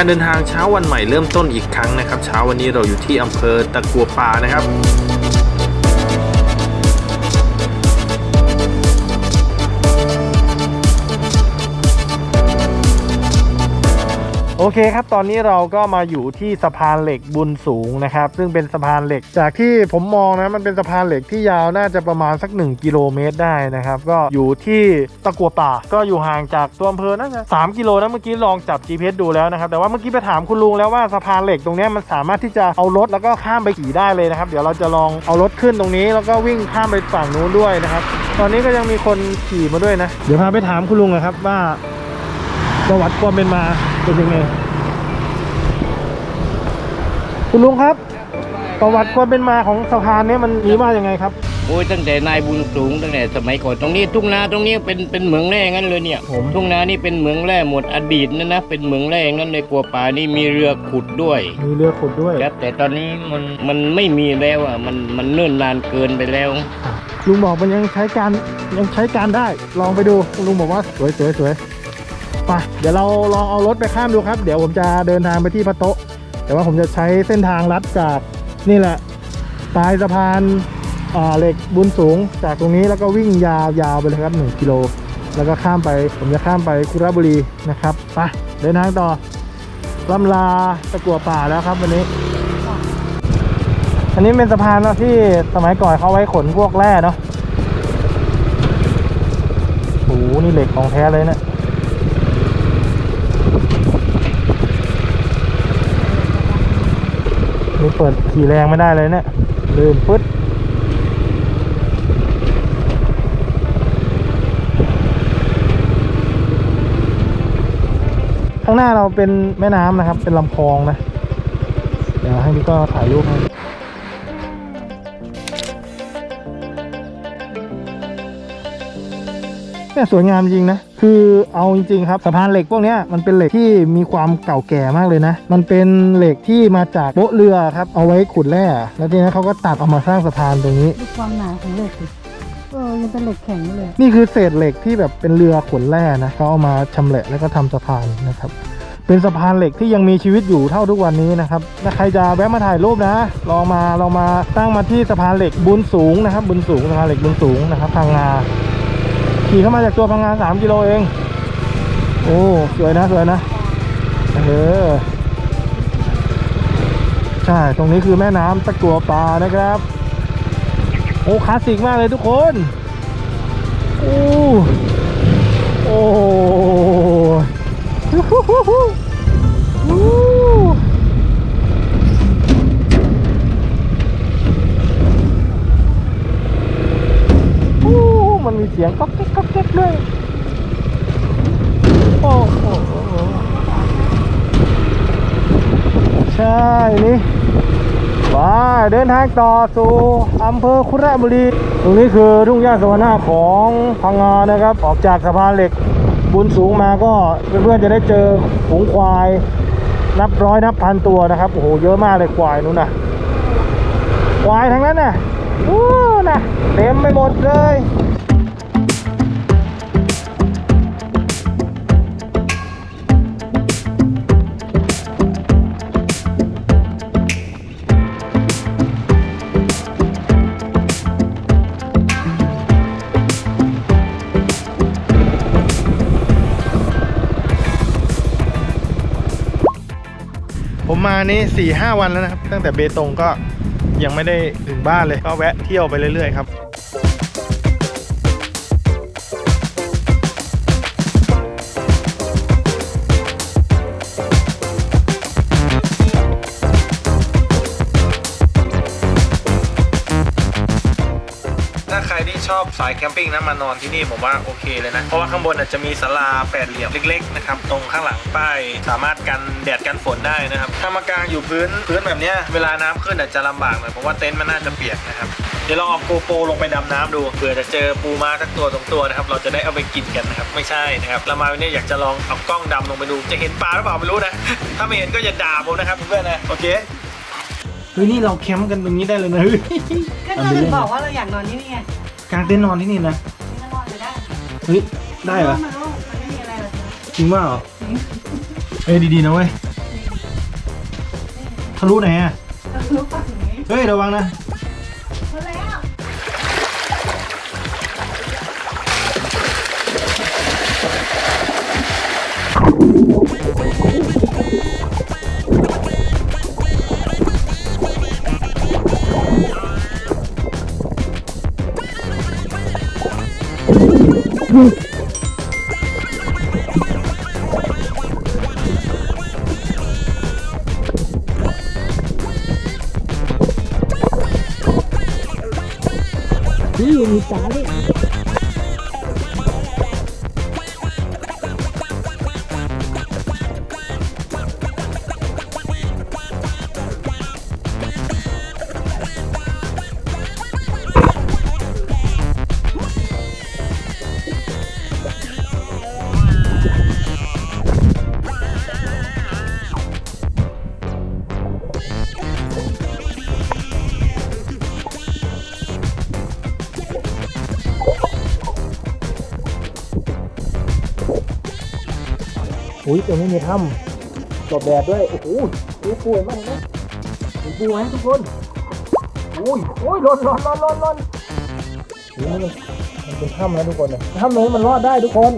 การเดินทางเช้าวันใหม่เริ่มต้นอีกครั้งนะครับ เช้าวันนี้เราอยู่ที่อำเภอตะกัวป่านะครับ โอเคครับ ตอนนี้เราก็มาอยู่ที่สะพานเหล็กบุญสูงนะครับ ซึ่งเป็นสะพานเหล็ก จากที่ผมมองนะมันเป็นสะพานเหล็กที่ยาวน่าจะประมาณสัก 1 กิโลเมตรได้นะครับ ก็อยู่ที่ตะกัวป่า ก็อยู่ห่างจากตัวอำเภอน่าจะ3กิโลนะเมื่อกี้ลองจับ GPS ดูแล้วนะครับ แต่ว่าเมื่อกี้ไปถามคุณลุงแล้วว่าสะพานเหล็กตรงนี้มันสามารถที่จะเอารถแล้วก็ข้ามไปขี่ได้เลยนะครับ เดี๋ยวเราจะลองเอารถขึ้นตรงนี้ แล้วก็วิ่งข้ามไปฝั่งนู้นด้วยนะครับ ตอนนี้ก็ยังมีคนขี่มาด้วยนะ เดี๋ยวพาไปถามคุณลุงนะครับว่า ประวัติความเป็นมาเป็นยังไง คุณลุงครับ ประวัติความเป็นมาของสะพานเนี้มันมีมาอย่างไงครับโอ้ยตั้งแต่นายบุญสูงตั้งแต่สมัยก่อนตรงนี้ทุ่งนาตรงนี้เป็นเป็นเหมืองแร่งั้นเลยเนี่ยผมทุ่งนานี่เป็นเหมืองแร่หมดอดีตนะนะเป็นเหมืองแร่งั้นเลยกลัวป่านี่มีเรือขุดด้วย มีเรือขุดด้วยครับแต่ตอนนี้มันมันไม่มีแล้วอะมันมันเนิ่นนานเกินไปแล้วลุงบอกมันยังใช้การยังใช้การได้ ลองไปดูลุงบอกว่าสวยสวยสวย ไปเดี๋ยวเราลองเอารถไปข้ามดูครับ เดี๋ยวผมจะเดินทางไปที่พะโต๊ะ แต่ว่าผมจะใช้เส้นทางลัดจากนี่แหละปลายสะพานเหล็กบุญสูง จากตรงนี้แล้วก็วิ่งยาวยาวไปเลยครับ 1 กิโล แล้วก็ข้ามไป ผมจะข้ามไปคุระบุรีนะครับไปเดินทางต่อลำลาตะกัวป่าแล้วครับวันนี้ อันนี้เป็นสะพานเนะที่สมัยก่อนเขาไว้ขนพวกแร่เนาะโอ้โหนี่เหล็กของแท้เลยเนะี่ย นี่เปิดขี่แรงไม่ได้เลยเนี่ยลื่นปึ๊ดข้างหน้าเราเป็นแม่น้ำนะครับ เป็นลำคลองนะ เดี๋ยวให้พี่ก็ถ่ายรูปให้ เนี่ยสวยงามจริงนะ คือเอาจริงๆครับสะพานเหล็กพวกเนี้ยมันเป็นเหล็กที่มีความเก่าแก่มากเลยนะ มันเป็นเหล็กที่มาจากโป๊ะเรือครับ เอาไว้ขุดแร่ แล้วทีนี้เขาก็ตัดออกมาสร้างสะพานตรงนี้ดูความหนาของเหล็กดิเออยังเป็นเหล็กแข็งอยู่เลย นี่คือเศษเหล็กที่แบบเป็นเรือขนแร่นะเขาเอามาชำแหละแล้วก็ทำสะพานนะครับ เป็นสะพานเหล็กที่ยังมีชีวิตอยู่เท่าทุกวันนี้นะครับถ้าใครจะแวะมาถ่ายรูปนะ ลองมาลองมาตั้งมาที่สะพานเหล็กบุญสูงนะครับ บุญสูงสะพานเหล็กบุญสูงนะครับพังงา ขี่เข้ามาจากตัวพังงา3กิโลเอง โอ้ สวยนะ สวยนะ เออ ใช่ ตรงนี้คือแม่น้ำตะกัวป่านะครับ โอ้ คลาสสิกมากเลยทุกคน โอ้ โอ้ สียงก๊อกแก๊กก๊อกแก๊กด้วย โอ้โหใช่นี่ไปเดินทางต่อสู่อำเภอคุระบุรี ตรงนี้คือทุ่งหญ้าสวรรค์ของพังงานะครับ ออกจากสะพานเหล็กบุญสูงมาก็เพื่อนๆจะได้เจอฝูงควาย นับร้อยนับพันตัวนะครับโอ้โหเยอะมากเลยควายนู้นน่ะควายทั้งนั้นน่ะอู้น่ะเต็มไปหมดเลย มานี่สี่ห้าวันแล้วนะครับ ตั้งแต่เบตงก็ยังไม่ได้ถึงบ้านเลย ก็แวะเที่ยวไปเรื่อยๆครับ ชอบสายแคมปิ้งนะมานอนที่นี่ผมว่าโอเคเลยนะ เพราะว่าข้างบนอาจจะมีศาลาแปดเหลี่ยมเล็กๆนะครับตรงข้างหลังป้ายสามารถกันแดดกันฝนได้นะครับถ้ามากางอยู่พื้นพื้นแบบเนี้ยเวลาน้ำขึ้นอาจจะลำบากหน่อยเพราะว่าเต็นท์มันน่าจะเปียกนะครับเดี๋ยวลองเอาโกโปรลงไปดำน้ำดูเผื่อจะเจอปูม้าสักตัวสองตัวนะครับเราจะได้เอาไปกินกันนะครับไม่ใช่นะครับเรามาวันนี้อยากจะลองเอากล้องดำลงไปดู จะเห็นปลาหรือเปล่าไม่รู้นะ ถ้าไม่เห็นก็อย่าด่าผมนะครับเพื่อนๆนะโอเคเฮ้ยนี่เราแคมป์กันตรงนี้ได้เลยนะเฮ้ยก็เราถึงบอกว่าเราอยากนอนที่นี่ไง กางเต็นท์นอนที่นี่นะไต้อนอนเลได้เฮ้ยได้ป่งว่มีะเลจริงเะเฮ้ยดีๆนะเว้ยทะลุไหนอะเฮ้ยระวังนะ อุ้ยแต่ไม่มีถ้ำหลบแดดด้วย โอ้โหดูปูเห็นบ้างไหมดูปูไหมทุกคนอุ้ยโอ้ยหล่นหล่นหล่นหล่นหล่นนี่มันมันเป็นถ้ำนะทุกคนถ้ำนี้มันรอดได้ทุกคน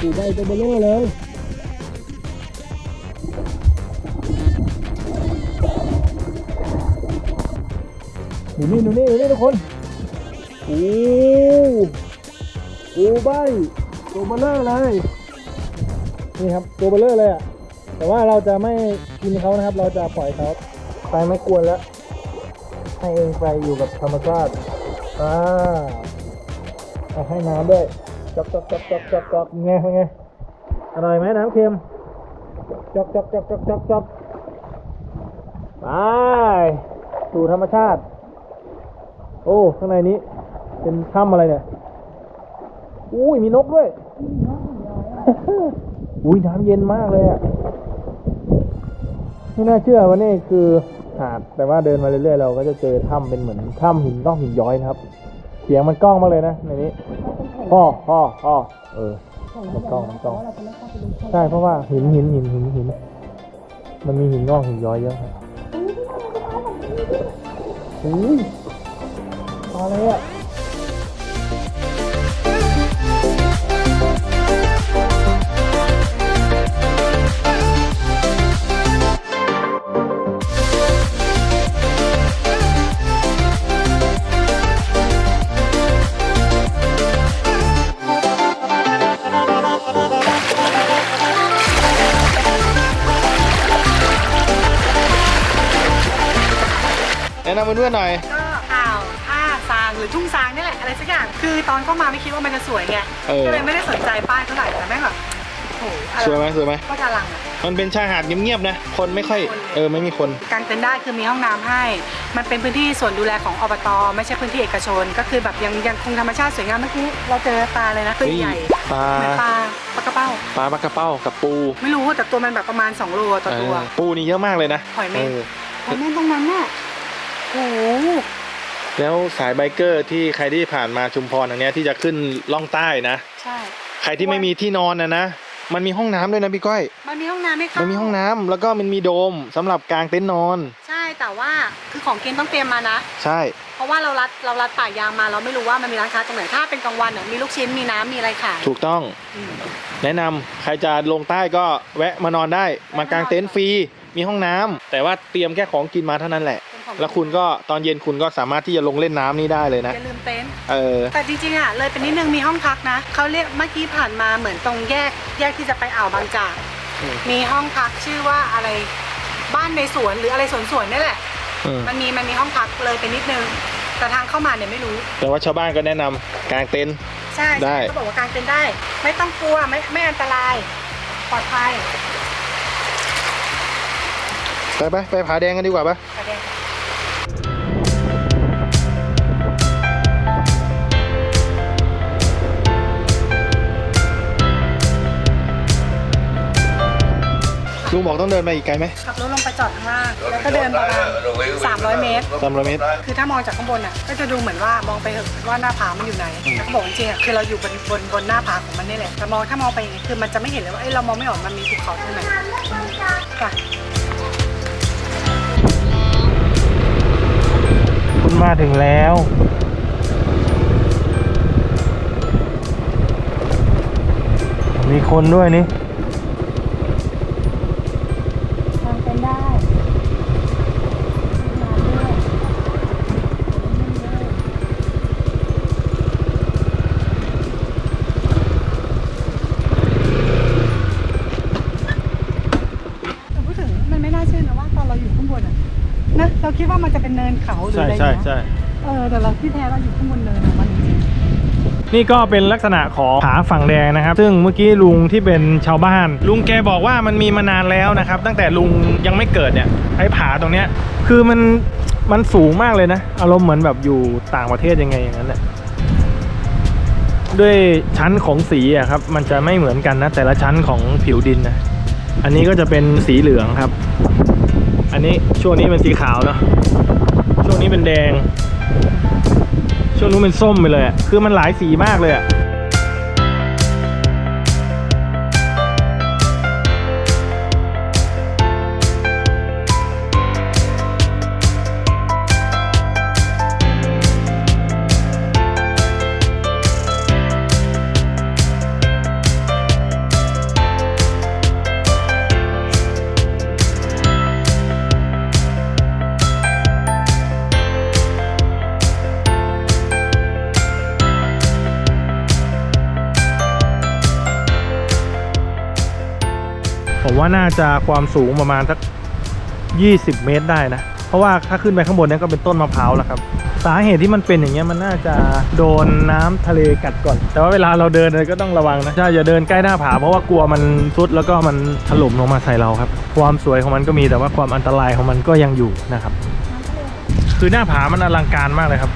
ปูได้ตัวเบลอเลยดูนี่ดูนี่ดูนี่ทุกคน อ้โหใบตัวเบลเลอร์เลย นี่ครับตัวเบลเลอร์เลยอะ แต่ว่าเราจะไม่กินเขานะครับ เราจะปล่อยเขาไปไม่กวนแล้ว ให้เองไปอยู่กับธรรมชาติ อ่าเอาให้น้ำด้วยจอกจอกจอกจอกจอกจอกไงไง อร่อยไหมน้ำเค็มจอกจอกจอกจอกจอกจอกไปสู่ธรรมชาติ โอ้ ข้างในนี้ เป็นถ้ำอะไรเนี่ย อุ้ยมีนกด้วย อุ้ยน้ำเย็นมากเลยอะไม่น่าเชื่อว่านี่คือหาด แต่ว่าเดินมาเรื่อยๆเราก็จะเจอถ้ำเป็นเหมือนถ้ำหินต้องหินย้อยนะครับ เสียงมันกล้องมากเลยนะในนี้พ่อพ่อพ่อเออ มันกล้องมันกล้อง ใช่เพราะว่าหินหินหินหินหิน มันมีหินงอกหินย้อยเยอะครับอุ้ยอะไรอะ นะนำเพื่อนๆหน่อย ก็อ่าวท่าซางหรือทุ่งซางนี่แหละอะไรสักอย่าง คือตอนเข้ามาไม่คิดว่ามันจะสวยไง เออ ก็เลยไม่ได้สนใจป้ายเท่าไหร่แต่แม่งแบบโอ้โหอะไรสวยไหมสวยไหมก็จะลังอะ มันเป็นชายหาดเงียบๆนะ คนไม่ค่อย เออไม่มีคน กางเต็นท์ได้คือมีห้องน้ำให้ มันเป็นพื้นที่ส่วนดูแลของอบต ไม่ใช่พื้นที่เอกชน ก็คือแบบยังยังคงธรรมชาติสวยงามเมื่อกี้เราเจอปลาเลยนะตัวใหญ่ปลา เหมือนปลาปลากระเป้า ปลาปลากระเป้ากับปูไม่รู้แต่ตัวมันแบบประมาณ 2 โลต่อตัว เออปูนี่เยอะมากเลยนะหอยเม่นออหอยแม่งตรงนั้นน่ะ โอ้โหแล้วสายไบเกอร์ที่ใครที่ผ่านมาชุมพรทางเนี้ยที่จะขึ้นล่องใต้นะ ใช่ ใครที่ไม่มีที่นอนนะนะ มันมีห้องน้ำด้วยนะพี่ก้อย มันมีห้องน้ำไหมคะมันมีห้องน้ำแล้วก็มันมีโดมสำหรับกางเต็นท์นอน ใช่แต่ว่าคือของกินต้องเตรียมมานะ ใช่ เพราะว่าเรารัดเรารัดป่ายางมาเราไม่รู้ว่ามันมีร้านค้าตรงไหนถ้าเป็นกลางวันเนี่ยมีลูกชิ้นมีน้ำมีอะไรขายถูกต้อง อืม แนะนำใครจะลงใต้ก็แวะมานอนได้ มากางเต็นท์ฟรีมี ห้องน้ำแต่ว่าเตรียมแค่ของกินมาเท่านั้นแหละ เป็นของแล้วคุณก็ตอนเย็นคุณก็สามารถที่จะลงเล่นน้ำนี่ได้เลยนะ อย่าลืมเต็นท์เออ แต่จริงๆอะเลยเป็นนิดนึงมีห้องพักนะเขาเรียกเมื่อกี้ผ่านมาเหมือนตรงแยก แยกที่จะไปอ่าวบางจาก อืม มีห้องพักชื่อว่าอะไรบ้านในสวนหรืออะไรสวนสวนๆนี่แหละอืมมันมีมันมีห้องพักเลยเป็นนิดนึง แต่ทางเข้ามาเนี่ยไม่รู้ แต่ว่าชาวบ้านก็แนะนำกางเต็นท์ ใช่ได้ใช่เขาบอกว่ากางเต็นท์ได้ ไม่ต้องกลัวไม่ไม่อันตราย ปลอดภัย ไปไปไปผาแดงกันดีกว่าปะประเด็นผาลุงบอกต้องเดินไปอีกไกลไหมขับรถลงไปจอดข้างล่างแล้วก็เดินประมาณ300 เมตร สามร้อยเมตร คือถ้ามองจากข้างบนอะก็จะดูเหมือนว่ามองไปเถอะว่าหน้าผามันอยู่ไหนแต่เขาบอกจริงๆอะคือเราอยู่บนบนบนหน้าผาของมันนี่แหละแต่มองถ้ามองไปอย่างนี้คือมันจะไม่เห็นเลยว่าเอ้ยเรามองไม่ออกมันมีภูเขาตรงไหนค่ะ ณมาถึงแล้วมีคนด้วยนี่ ทางเป็นได้แต่พูดถึงมันไม่น่าเชื่อนะว่าตอนเราอยู่ข้างบนอะนะเรา คิดว่ามันจะเป็นเนินเขาหรือใช่อะไรใช่เงี้ยใช่เออแต่เราที่แท้เราอยู่ข้างบนเนินของมันจริงนี่ก็เป็นลักษณะของผาฝั่งแดงนะครับ ซึ่งเมื่อกี้ลุงที่เป็นชาวบ้าน ลุงแกบอกว่ามันมีมานานแล้วนะครับ ตั้งแต่ลุงยังไม่เกิดเนี่ยไอ้ผาตรงเนี้ยคือมันมันสูงมากเลยนะ อารมณ์เหมือนแบบอยู่ต่างประเทศยังไงอย่างนั้นแหละด้วยชั้นของสีอะครับ มันจะไม่เหมือนกันนะ แต่ละชั้นของผิวดินนะอันนี้ก็จะเป็นสีเหลืองครับ อันนี้ช่วงนี้เป็นสีขาวเนาะช่วงนี้เป็นแดง ช่วงนู้นเป็นส้มไปเลยคือมันหลายสีมากเลยอะ ว่าน่าจะความสูงประมาณสัก 20 เมตรได้นะ เพราะว่าถ้าขึ้นไปข้างบนนี้ก็เป็นต้นมะพร้าวแล้วครับ สาเหตุที่มันเป็นอย่างเงี้ยมันน่าจะโดนน้ำทะเลกัดก่อน แต่ว่าเวลาเราเดินเราก็ต้องระวังนะใช่อย่าเดินใกล้หน้าผาเพราะว่ากลัวมันซุดแล้วก็มันถล่มลงมาใส่เราครับ ความสวยของมันก็มีแต่ว่าความอันตรายของมันก็ยังอยู่นะครับ คือหน้าผามันอลังการมากเลยครับ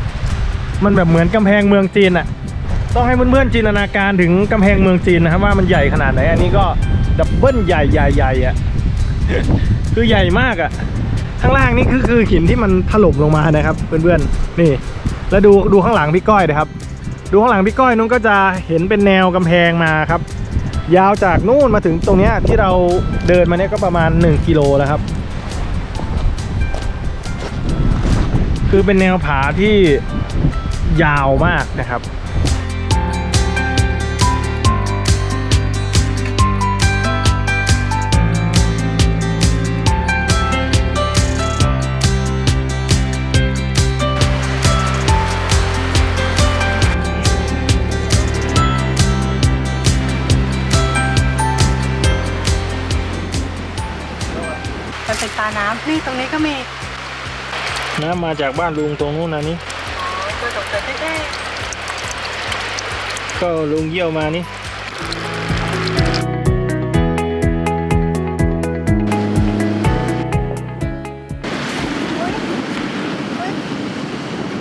มันแบบเหมือนกำแพงเมืองจีนอะต้องให้เพื่อนๆจินตนาการถึงกำแพงเมืองจีนนะครับว่ามันใหญ่ขนาดไหนอันนี้ก็ ดับเบิลใหญ่ใหญ่ใหญ่อะคือใหญ่มากอะข้างล่างนี่คือคือหินที่มันถล่มลงมานะครับ เพื่อนๆนี่ แล้วดูดูข้างหลังพี่ก้อยนะครับ ดูข้างหลังพี่ก้อยนู้นก็จะเห็นเป็นแนวกำแพงมาครับ ยาวจากนู่นมาถึงตรงเนี้ยที่เราเดินมาเนี่ยก็ประมาณ 1กิโลแล้วครับ คือเป็นแนวผาที่ยาวมากนะครับ นตาน้ำนี่ตรงนี้ก็มีน้ำมาจากบ้านลุงตรงนู้นนะนี่ตัวตกแต่ได้ก็ลุงเยี่ยวมานี่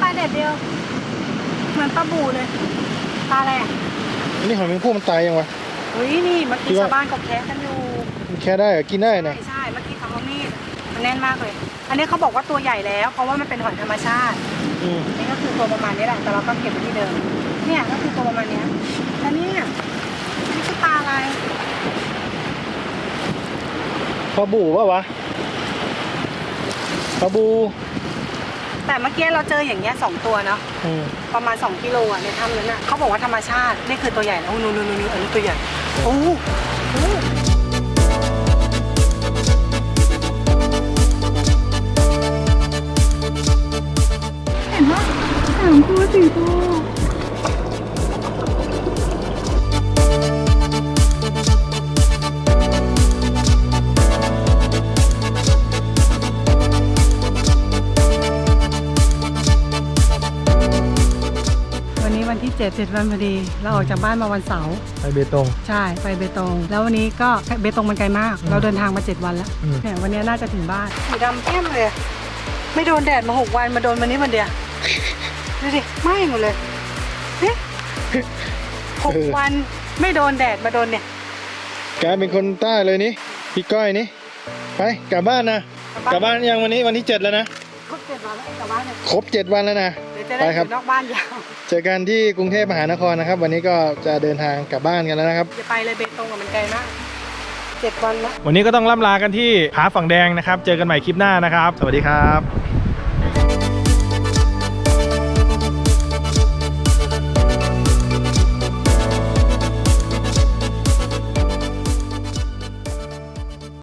ปลาเด็ดเดียว เหมือนปลาบูเลยปลาอะไรอะอันนี้หอยแมงผู้มันตายยังวะเฮ้ยนี่เมื่อคิกี้ดว่าชาวบ้านเขาแคะกันอยู่มันแค่ได้เหรอกินได้ใช่นะใช่เมื่อกี้เขาเอามีด มันแน่นมากเลย อันนี้เขาบอกว่าตัวใหญ่แล้ว เพราะว่ามันเป็นหอยธรรมชาติอืมนี่ก็คือตัวประมาณนี้แหละแต่เราก็เก็บไว้ที่เดิม เนี่ยก็คือตัวประมาณเนี้ยแล้วเนี่ยนี่คือปลาอะไรปลาบูปะวะปลาบูแต่เมื่อกี้เราเจออย่างเงี้ยสองตัวเนาะอืม ประมาณ2กิโลอะในถ้ำนั้นอะเขาบอกว่าธรรมชาตินี่คือตัวใหญ่นะโอ้นู่นนู่นนู่นอันนี้ตัวใหญ่โอ้โหโอ้โหามตัวสี่ตัววันนี้วันที่7เจ็ดวันพอดี เราออกจากบ้านมาวันเสาร์ ไปเบตง ใช่ ไปเบตง แล้ววันนี้ก็เบตงมันไกลมาก เราเดินทางมา 7 วันแล้วอืม เนี่ยวันนี้น่าจะถึงบ้านสีดำเข้มเลย ไม่โดนแดดมา 6 วันมาโดนวันนี้วันเดียว ดูดิไหม้หมดเลยเฮ้ยหกวันไม่โดนแดดมาโดนเนี่ยกลายเป็นคนใต้เลยนี่พี่ก้อยนี่ไปกลับบ้านนะกลับบ้านยังวันนี้วันที่เจ็ดแล้วนะครบเจ็ดวันแล้วกลับบ้านเนี่ยครบเจ็ดวันแล้วนะเดี๋ยวจะได้ไปอครับยู่นอกบ้านยาวเจอกันที่กรุงเทพมหานครนะครับ วันนี้ก็จะเดินทางกลับบ้านกันแล้วนะครับอย่าไปเลยเบตงกับมันไกลมากเจ็ดวันแล้ววันนี้ก็ต้องล่ำลากันที่ผาฝั่งแดงนะครับ เจอกันใหม่คลิปหน้านะครับ สวัสดีครับ